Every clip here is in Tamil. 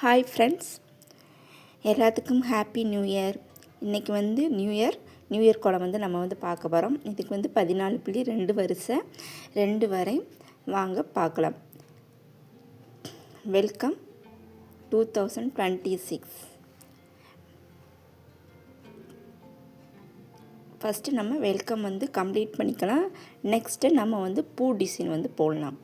ஹாய் ஃப்ரெண்ட்ஸ் எல்லாத்துக்கும் ஹாப்பி நியூ இயர் இன்றைக்கி வந்து நியூ இயர் நியூ இயர் கோலம் வந்து நம்ம வந்து பார்க்க போகிறோம் இதுக்கு வந்து பதினாலு புள்ளி ரெண்டு வரிசை. ரெண்டு வரை வாங்க பார்க்கலாம். Welcome two thousand twenty six first நம்ம வெல்கம் வந்து கம்ப்ளீட் பண்ணிக்கலாம். நெக்ஸ்ட்டு நம்ம வந்து பூ டிசைன் வந்து போடலாம்.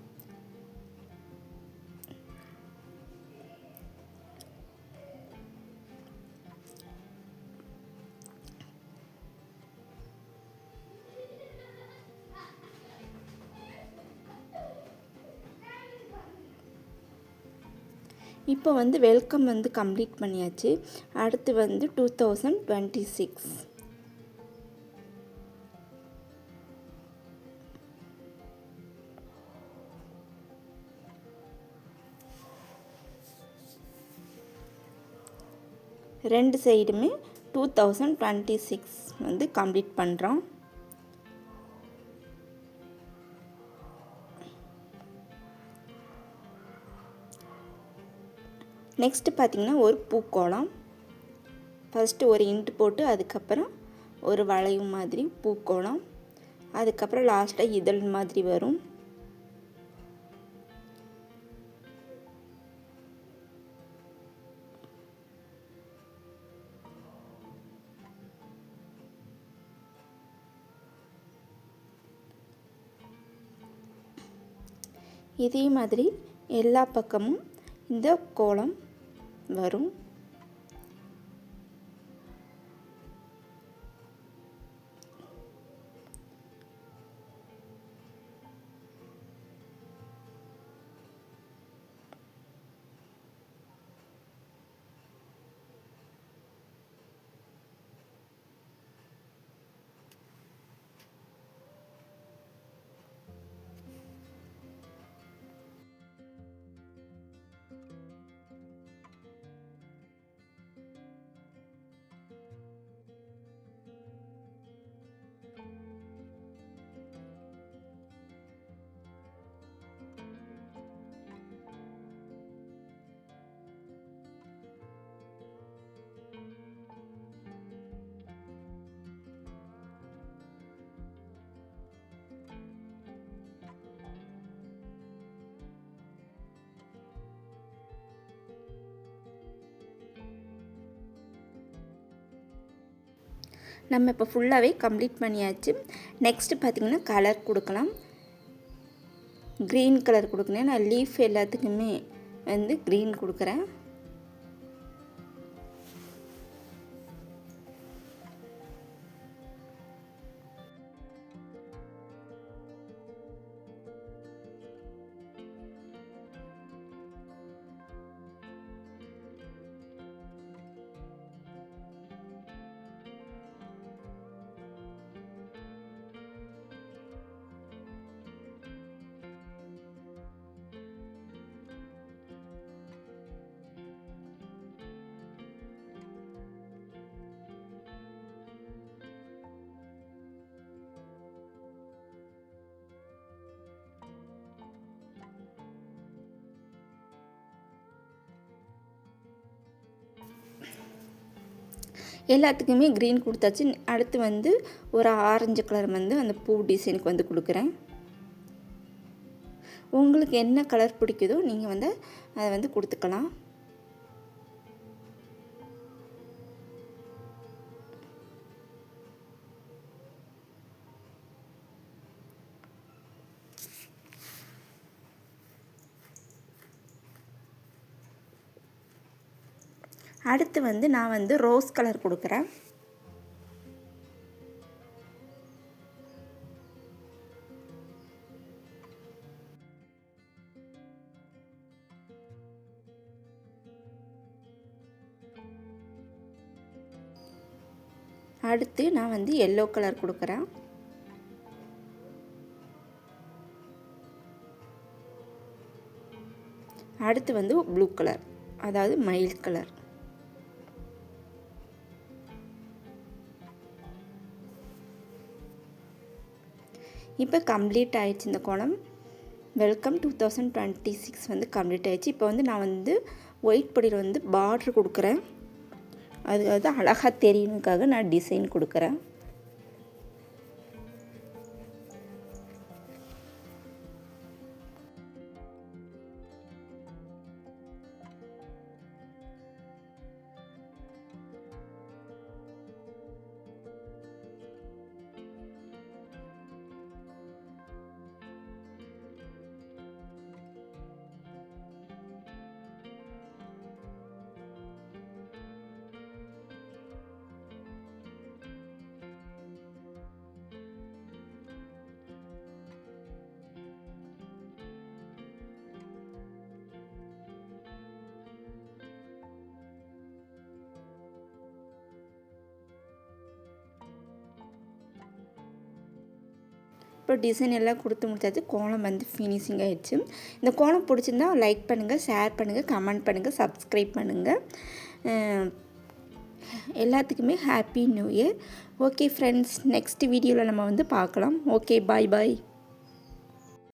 இப்போ வந்து வெல்கம் வந்து கம்ப்ளீட் பண்ணியாச்சு. அடுத்து வந்து டூ தௌசண்ட் டுவெண்ட்டி சிக்ஸ். ரெண்டு சைடுமே டூ தௌசண்ட் டுவெண்ட்டி சிக்ஸ் வந்து கம்ப்ளீட் பண்ணுறோம் நெக்ஸ்ட்டு பார்த்திங்கன்னா ஒரு பூக்கோளம். ஃபஸ்ட்டு ஒரு இன்ட்டு போட்டு அதுக்கப்புறம் ஒரு வளைவு மாதிரி பூக்கோளம். அதுக்கப்புறம் லாஸ்ட்டாக இதழ் மாதிரி வரும். இதே மாதிரி எல்லா பக்கமும் இந்த கோலம் வரும். நம்ம இப்போ ஃபுல்லாகவே கம்ப்ளீட் பண்ணியாச்சு. நெக்ஸ்ட்டு பார்த்திங்கன்னா கலர் கொடுக்கலாம். க்ரீன் கலர் கொடுக்கணும். நான் லீஃப் எல்லாத்துக்குமே வந்து க்ரீன் கொடுக்குறேன். எல்லாத்துக்குமே க்ரீன் கொடுத்தாச்சு. அடுத்து வந்து ஒரு ஆரஞ்சு கலர் வந்து அந்த பூ டிசைனுக்கு வந்து கொடுக்குறேன். உங்களுக்கு என்ன கலர் பிடிக்குதோ நீங்கள் வந்து அதை வந்து கொடுத்துக்கலாம். அடுத்து வந்து நான் வந்து ரோஸ் கலர் கொடுக்குறேன். அடுத்து நான் வந்து எல்லோ கலர் கொடுக்குறேன். அடுத்து வந்து ப்ளூ கலர் அதாவது மயில் கலர். இப்போ கம்ப்ளீட் ஆயிடுச்சு இந்த குளம். Welcome two thousand twenty six வந்து கம்ப்ளீட் ஆயிடுச்சு. இப்போ வந்து நான் வந்து ஒயிட் பொடியில் வந்து பார்ட்ரு கொடுக்குறேன். அது வந்து அழகாக தெரியணுக்காக நான் டிசைன் கொடுக்குறேன். இப்போ டிசைன் எல்லாம் கொடுத்து முடிச்சாச்சு. கோலம் வந்து ஃபினிஷிங் ஆகிடுச்சு இந்த கோலம் பிடிச்சிருந்தா லைக் பண்ணுங்கள் ஷேர் பண்ணுங்கள் கமெண்ட் பண்ணுங்கள் சப்ஸ்கிரைப் பண்ணுங்கள் எல்லாத்துக்குமே happy new year okay friends next வீடியோவில் நம்ம வந்து பார்க்கலாம். ஓகே பாய் பாய்